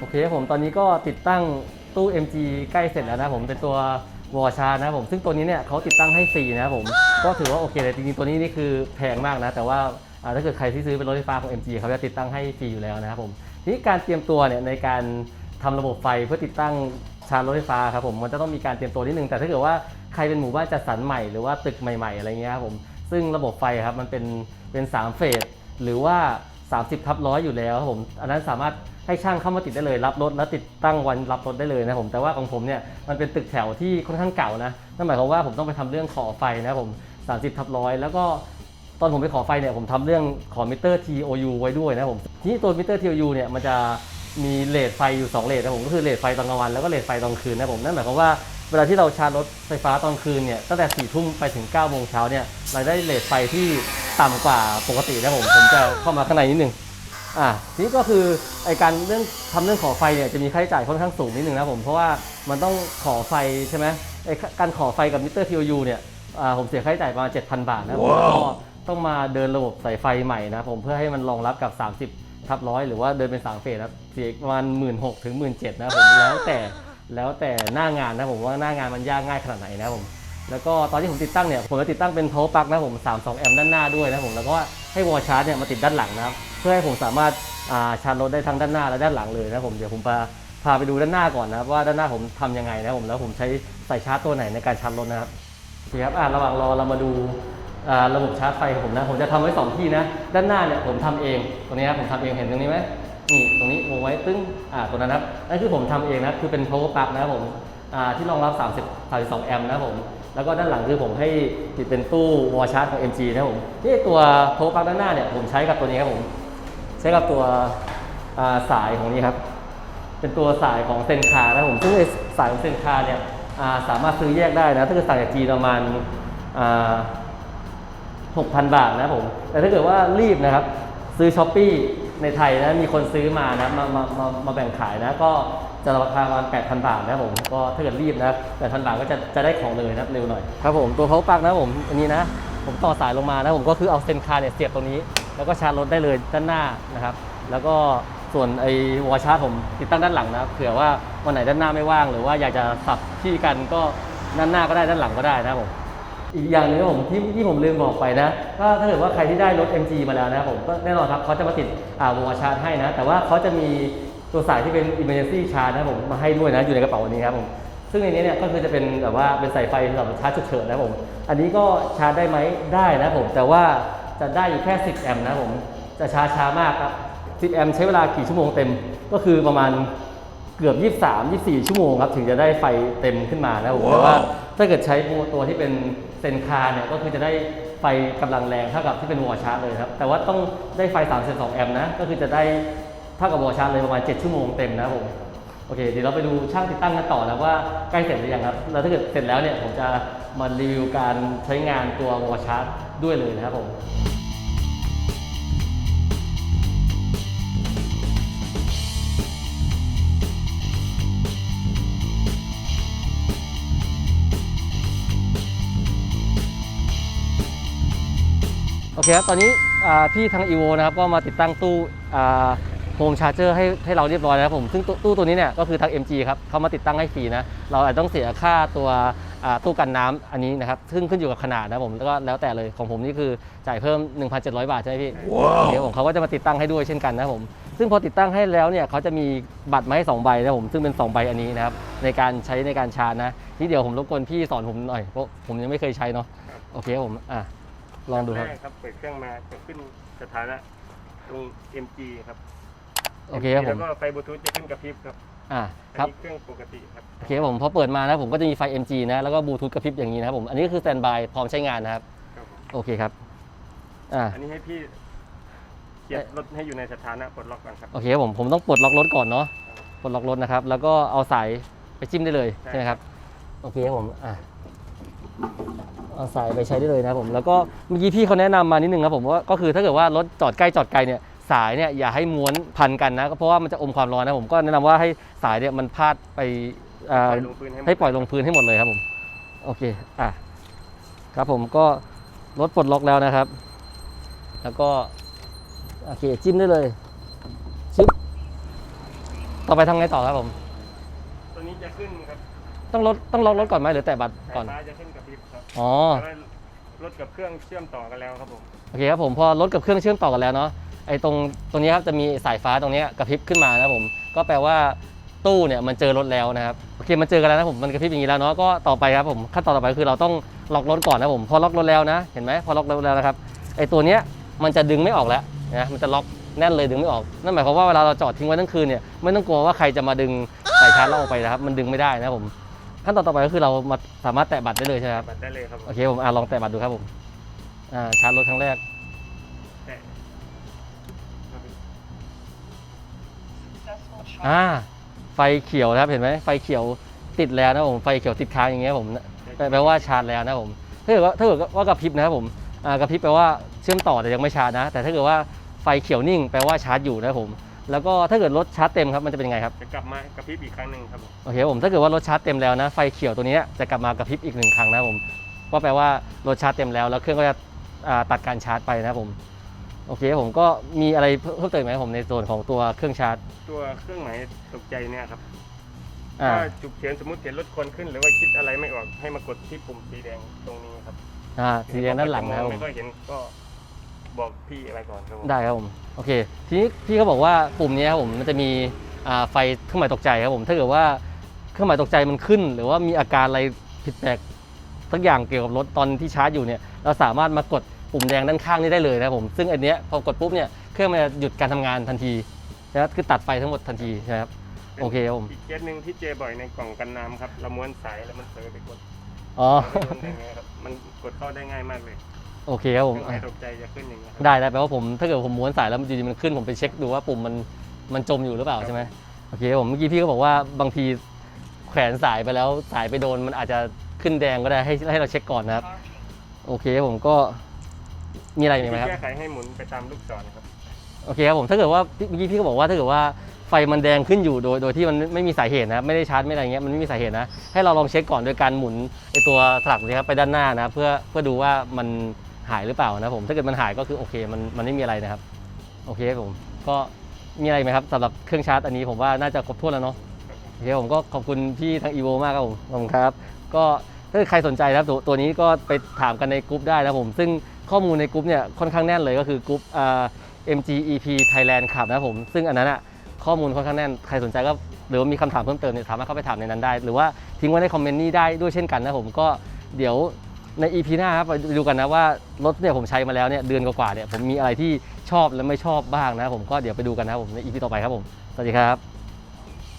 โอเคครับผมตอนนี้ก็ติดตั้งตู้ MG ใกล้เสร็จแล้วนะผมเป็นตัววอชานะผมซึ่งตัวนี้เนี่ยเขาติดตั้งให้ฟรีนะผมก็ถือว่าโอเคเลยจริงๆตัวนี้นี่คือแพงมากนะ แต่ว่าถ้าเกิดใครที่ซื้อเป็นรถไฟฟ้าของ MG เขาจะติดตั้งให้ฟรีอยู่แล้วนะครับผมทีนี้การเตรียมตัวเนี่ยในการทำระบบไฟเพื่อติดตั้งชาร์จรถไฟฟ้าครับผมมันจะต้องมีการเตรียมตัวนิดนึงแต่ถ้าเกิดว่าใครเป็นหมู่บ้านจัดสรรใหม่หรือว่าตึกใหม่ ๆ อะไรเงี้ยครับผมซึ่งระบบไฟครับมันเป็นเป็นสามเฟสหรือว่า 30ทับร้อยอยู่แล้วครับผมอันนั้นสามารถให้ช่างเข้ามาติดได้เลย รับรถแล้วติดตั้งวันรับรถได้เลยนะผมแต่ว่าของผมเนี่ยมันเป็นตึกแถวที่ค่อนข้างเก่านะนั่นหมายความว่าผมต้องไปทำเรื่องขอไฟนะครับผม 30ทับร้อยแล้วก็ตอนผมไปขอไฟเนี่ยผมทำเรื่องขอมิเตอร์ TOU ไว้ด้วยนะผมทีนี้ตัวมิเตอร์ TOU เนี่ยมันจะมีเลทไฟอยู่2เลทนะผมก็คือเลทไฟตอนกลางวันแล้วก็เลทไฟตอนคืนนะผมนั่นหมายความว่า เวลาที่เราชาร์จรถไฟฟ้าตอนคืนเนี่ยตั้งแต่4ี่ทุ่มไปถึง9ก้าโมงเช้าเนี่ยเราได้เลทไฟที่ต่ำกว่าปกตินะผมผมจะเข้ามาข้างในนิดนึงอ่าทีนี้ก็คือไอการเรื่องทำเรื่องขอไฟเนี่ยจะมีค่าใช้จ่ายค่อนข้างสูงนิดนึงนะผมเพราะว่ามันต้องขอไฟใช่ไหมไอการขอไฟกับมิเตอร์ TOU เนี่ยอ่าผมเสียค่าใช้จ่ายประมาณ7,000 บาทนะผมก็ต้องมาเดินระบบสายไฟใหม่นะผมเพื่อให้มันรองรับกับ 30ทับร้อยหรือว่าเดินเป็นสามเฟสนะเสียประมาณ1 6ื่นหกถึงหมื่นเจ็ดนะผมแล้วแต่ แล้วแต่หน้างานนะผมว่าหน้างานมันยากง่ายขนาดไหนนะผมแล้วก็ตอนที่ผมติดตั้งเนี่ยผมจะติดตั้งเป็น power plug นะผม32แอมป์ด้านหน้าด้วยนะผมแล้วก็ให้วอลชาร์จเนี่ยมาติดด้านหลังนะครับเพื่อให้ผมสามารถชาร์จรถได้ทั้งด้านหน้าและด้านหลังเลยนะผมเดี๋ยวผมพาพาไปดูด้านหน้าก่อนนะครับว่าด้านหน้าผมทำยังไงนะผมแล้วผมใช้สายชาร์จตัวไหนในการชาร์จรถนะครับโอเครับอ่าระหว่างรอเรามาดูาระบบชาร์จไฟของผมนะผมจะทำไว้สองที่นะ ด้านหน้าเนี่ยผมทำเองตรงนี้ครับผมทำเองเห็นตรงนี้ไหมนี่ตรง วงไว้ตึ้งอ่าตัวนั้นนะครับนั่นคือผมทำเองนะคือเป็น power plug นะครับผมอ่าที่รองรับ 30 32 แอมป์นะครับผมแล้วก็ด้านหลังคือผมให้ติดเป็นตู้วอชาร์จของ MG นะครับผมนี่ตัวโทรปลั๊กด้านหน้าเนี่ยผมใช้กับตัวนี้ครับผมใช้กับตัวอ่าสายของนี้ครับ เป็นตัวสายของเซนคานะครับผมซึ่งสายของเซนคาเนี่ยอ่าสามารถซื้อแยกได้นะถ้าเกิดสั่งจากจีนประมาณอ่า6,000บาทนะผม แต่ถ้าเกิดว่ารีบนะครับ ซื้อช้อปปี้ ในไทยนะมีคนซื้อมานะมามามามาแบ่งขายนะ ก็จะราคาประมาณ8,000 บาทนะครับผมก็ถ้าเกิดรีบนะ8,000 บาทก็จะจะได้ของเลยนะเร็วหน่อยครับผมตัวเขาปักนะผมอันนี้นะ ผมต่อสายลงมานะผมก็คือเอาเซนคาเนี่ยเสียบตรงนี้ แล้วก็ชาร์จรถได้เลยด้านหน้านะครับ แล้วก็ส่วนไอ้วอชาร์จผมติดตั้งด้านหลังนะเผื่อว่าวันไหนด้านหน้าไม่ว่าง หรือว่าอยากจะสับที่กันก็ด้านหน้าก็ได้ด้านหลังก็ได้นะผม อีกอย่างหนึงผมที่ที่ผมลืมบอกไปนะก็ถ้าเกิดว่าใครที่ได้รถ MG มาแล้วนะผมก็แน่นอนครับเขาจะมาติดอ่าวงชาร์จให้นะ แต่ว่าเขาจะมีตัวสายที่เป็น emergency charge นะผมมาให้ด้วยนะอยู่ในกระเป๋าอันนี้ครับผมซึ่งในนี้เนี่ยก็คือจะเป็นแบบว่าเป็นสายไฟสำหรับชาร์จฉุกเฉินนะผม อันนี้ก็ชาร์จได้ไหมได้นะผม แต่ว่าจะได้อยู่แค่ 10 แอมป์นะผม จะชาร์จช้ามากครับ 10 แอมป์ใช้เวลากี่ชั่วโมงเต็ม ก็คือประมาณเกือบ 23 24 ชั่วโมงครับ ถึงจะได้ไฟเต็มขึ้นมานะครับผม แต่ว่าถ้าเกิดใช้ตัวที่เป็น เซนคาร์เนี่ยก็คือจะได้ไฟกำลังแรงเท่ากับที่เป็นวอชาร์จเลยครับ แต่ว่าต้องได้ไฟ 32 แอมป์นะ ก็คือจะได้เท่ากับวอชาร์จเลยประมาณ 7 ชั่วโมงเต็มนะผม โอเคเดี๋ยวเราไปดูช่างติดตั้งกันต่อแล้วว่าใกล้เสร็จหรือยังครับ แล้วถ้าเกิดเสร็จแล้วเนี่ยผมจะมารีวิวการใช้งานตัววอชาร์จด้วยเลยนะครับผม อเคครับ ตอนนี้อ่าพี่ทาง EVO นะครับก็มาติดตั้งตู้โฮมชาร์เจอร์ให้ให้เราเรียบร้อยแล้วครับผม ซึ่งตู้ตู้ตัวนี้เนี่ยก็คือทาง MG ครับเขามาติดตั้งให้ฟรีนะ เราอาจต้องเสียค่าตัวอ่าตู้กันน้ำอันนี้นะครับ ซึ่งขึ้นอยู่กับขนาดนะครับผมแล้วก็แล้วแต่เลยของผมนี่คือจ่ายเพิ่ม 1,700 บาทใช่ไหมพี่เดี๋ยวผมเขาก็จะมาติดตั้งให้ด้วยเช่นกันนะครับผม ซึ่งพอติดตั้งให้แล้วเนี่ยเขาจะมีบัตรมาให้สองใบนะครับผมซึ่งเป็น 2 ใบอันนี้นะครับในการใช้ในการชาร์จนะนี่เดี๋ยวผมรบกวนพี่สอนผมหน่อยเพราะผมยังไม่เคยใช้เนาะโอเคครับผมอะ ลองดูครับแรกครับ เปิดเครื่องมาจะขึ้นสถานะตรง MG ครับ โอเคครับผแล้มวก็ไฟบลูทูธจะขึ้นกระพริบครับอะอันครับ นี้เครื่องปกติครับ โอเคครับผมพอเปิดมานะผมก็จะมีไฟ MG นะ แล้วก็บลูทูธกระพริบอย่างนี้นะครับผม อันนี้ก็คือสแตนบายพร้อมใช้งานนะครับ ครับผมโอเคครับ อ่า อันนี้ให้พี่เสียบรถให้อยู่ในสถานะปลดล็อกก่อนครับ โอเคครับผม ผมต้องปลดล็อกรถก่อนเนาะ ปลดล็อกรถนะครับ แล้วก็เอาสายไปจิ้มได้เลยใช่ใช่ไหมครับ โอเคครับผม อะ เอาสายไปใช้ได้เลยนะผม แล้วก็เมื่อกี้พี่เขาแนะนำมานิดนึงครับผมว่าก็คือถ้าเกิดว่ารถจอดใกล้จอดไกลเนี่ยสายเนี่ยอย่าให้ม้วนพันกันนะเพราะว่ามันจะอมความร้อนนะผมก็แนะนำว่าให้สายเนี่ยมันพาดไปให้หมดให้ปล่อยลงพื้นให้หมดเลยครับผมโอเคอะครับผมก็รถปลดล็อกแล้วนะครับ แล้วก็โอเคจิ้มได้เลยชึบต่อไปทำไงต่อครับผมตัวนี้จะขึ้นครับ ต้องลดต้องล็อกรถก่อนไหมหรือแต่บัตรสายก่อน ฟ้าจะขึ้นกับพริบครับอ๋อ แต่ว่ารถกับเครื่องเชื่อมต่อกันแล้วครับผม โอเคครับผมพอรถกับเครื่องเชื่อมต่อกันแล้วเนาะไอ้ตรงตรงนี้ครับจะมีสายฟ้าตรงเนี้ยกระพริบขึ้นมานะครับผมก็แปลว่าตู้เนี่ยมันเจอรถแล้วนะครับโอเคมันเจอกันแล้วนะผมมันกระพริบอย่างนี้แล้วเนาะก็ต่อไปครับผมขั้นตอนต่อไปคือเราต้องล็อกรถก่อนนะผมพอล็อกรถแล้วนะเห็นไหมพอล็อกรถแล้วนะครับไอ้ตัวเนี้ยมันจะดึงไม่ออกแล้วนะมันจะล็อกแน่นเลยดึงไม่ออกนั่นหมายความว่าเวลาเราจอดทิ้งไว้ทั้งคืนเนี่ยไม่ต้องกลัวว่าใครจะมาดึงสายชาร์จเราออกไปนะครับมันดึงไม่ได้นะครับผม ขั้นตอนต่อไปก็คือเรามาสามารถแตะบัตรได้เลยใช่ไหมครับ บัตรได้เลยครับผมโอเคผมอะลองแตะบัตรดูครับผม อ่าชาร์จรถครั้งแรก แต่อ่า ไฟเขียวนะครับเห็นไหมไฟเขียวติดแล้วนะผมไฟเขียวติดค้างอย่างเงี้ยผมแปลแปลว่าชาร์จแล้วนะผมถ้าเกิดว่าถ้าเกิดว่ากระพริบนะครับผมอ่ากระพริบแปลว่าเชื่อมต่อแต่ยังไม่ชาร์จนะ แต่ถ้าเกิดว่าไฟเขียวนิ่งแปลว่าชาร์จอยู่นะครับผม แล้วก็ถ้าเกิดรถชาร์จเต็มครับมันจะเป็นยังไงครับ จะกลับมากระพริบอีกครั้งหนึ่งครับผมโอเคครับผมถ้าเกิดว่ารถชาร์จเต็มแล้วนะไฟเขียวตัวเนี้ยจะกลับมากระพริบอีกหนึ่งครั้งนะครับผมก็แปลว่ารถชาร์จเต็มแล้วแล้วเครื่องก็จะอ่าตัดการชาร์จไปนะครับผมโอเคครับผมก็มีอะไรเพิ่มเติมไหมครับผมในส่วนของตัวเครื่องชาร์จ ตัวเครื่องหมายตกใจเนี่ยครับอ่าถ้าฉุกเฉินสมมติเห็นรถควันขึ้น หรือว่าคิดอะไรไม่ออกให้มากดที่ปุ่มสีแดงตรงนี้ครับอ่าสีแดงด้านหลังนะครับผมไม่ค่อยเห็นก็ บอกพี่อะไรก่อนครับผมได้ครับผมโอเคทีนี้พี่เขาบอกว่าปุ่มนี้ครับผมมันจะมีอ่าไฟเครื่องหมายตกใจครับผมถ้าเกิดว่าเครื่องหมายตกใจมันขึ้น หรือว่ามีอาการอะไรผิดแปลกสักอย่างเกี่ยวกับรถตอนที่ชาร์จอยู่เนี่ยเราสามารถมากดปุ่มแดงด้านข้างนี้ได้เลยนะครับผมซึ่งอันเนี้ยพอกดปุ๊บเนี่ยเครื่องมันจะหยุดการทำงานทันทีนะครับคือตัดไฟทั้งหมดทันทีนะครับโอเคครับผมอีกเคสหนึ่งที่เจอบ่อยในกล่องกันน้ำครับเราม้วนสายแล้วมันเผลอไปกดอ๋อมันได้ไงครับมันกดเข้าได้ง่ายมากเลย โอเคครับเคผรื่มองหมายตกใจจะขึ้นอย่างเงี้ยครับได้ได้แปลว่าผมถ้าเกิดผมม้วนสายแล้วมันอยู่ดีมันขึ้นผมไปเช็คดูว่าปุ่มมันมันจมอยู่หรือเปล่าใช่ไหมโอเคผมเมื่อกี้พี่ก็บอกว่าบางทีแขวนสายไปแล้วสายไปโดนมันอาจจะขึ้นแดงก็ได้ให้ให้เราเช็คก่อนนะครับ โอเคผมก็มีอะไรอีกไหมครับ แก้ไขให้หมุนไปตามลูกศรครับ โอเคครับผมถ้าเกิดว่าเมื่อกี้พี่ก็บอกว่าถ้าเกิดว่าไฟมันแดงขึ้นอยู่โดยโดยที่มันไม่มีสาเหตุนะไม่ได้ชาร์จไม่อะไรเงี้ยมันไม่มีสาเหตุนะให้เราลองเช็คก่อนโดยการหมุนไอตัวสลักนี้ครับไปด้านหน้านะเพื่อเพื่อดูว่ามัน หายหรือเปล่านะผมถ้าเกิดมันหายก็คือโอเคมันมันไม่มีอะไรนะครับ โอเคผมก็มีอะไรไหมครับสำหรับเครื่องชาร์จอันนี้ผมว่าน่าจะครบถ้วนแล้วเนาะโอเคผมก็ขอบคุณพี่ทาง evo มากครับผมขอบคุณครับ ก็ถ้าใครสนใจนะครับตัวตัวนี้ก็ไปถามกันในกลุ่มได้นะผม ซึ่งข้อมูลในกลุ่มเนี่ยค่อนข้างแน่นเลยก็คือกลุ่มอ่า MGEP Thailand ขับนะครับผมซึ่งอันนั้นอะข้อมูลค่อนข้างแน่นใครสนใจก็หรือว่ามีคำถามเพิ่มเติมเนี่ยสามารถเข้าไปถามในนั้นได้ หรือว่าทิ้งไว้ในคอมเมนต์นี้ได้ด้วยเช่นกันนะผมก็เดี๋ยว ใน EP หน้าครับไปดูกันนะว่ารถเนี่ยผมใช้มาแล้วเนี่ยเดือนกว่าๆเนี่ยผมมีอะไรที่ชอบและไม่ชอบบ้างนะผมก็เดี๋ยวไปดูกันนะครับผมใน EP ต่อไปครับผมสวัสดีครับ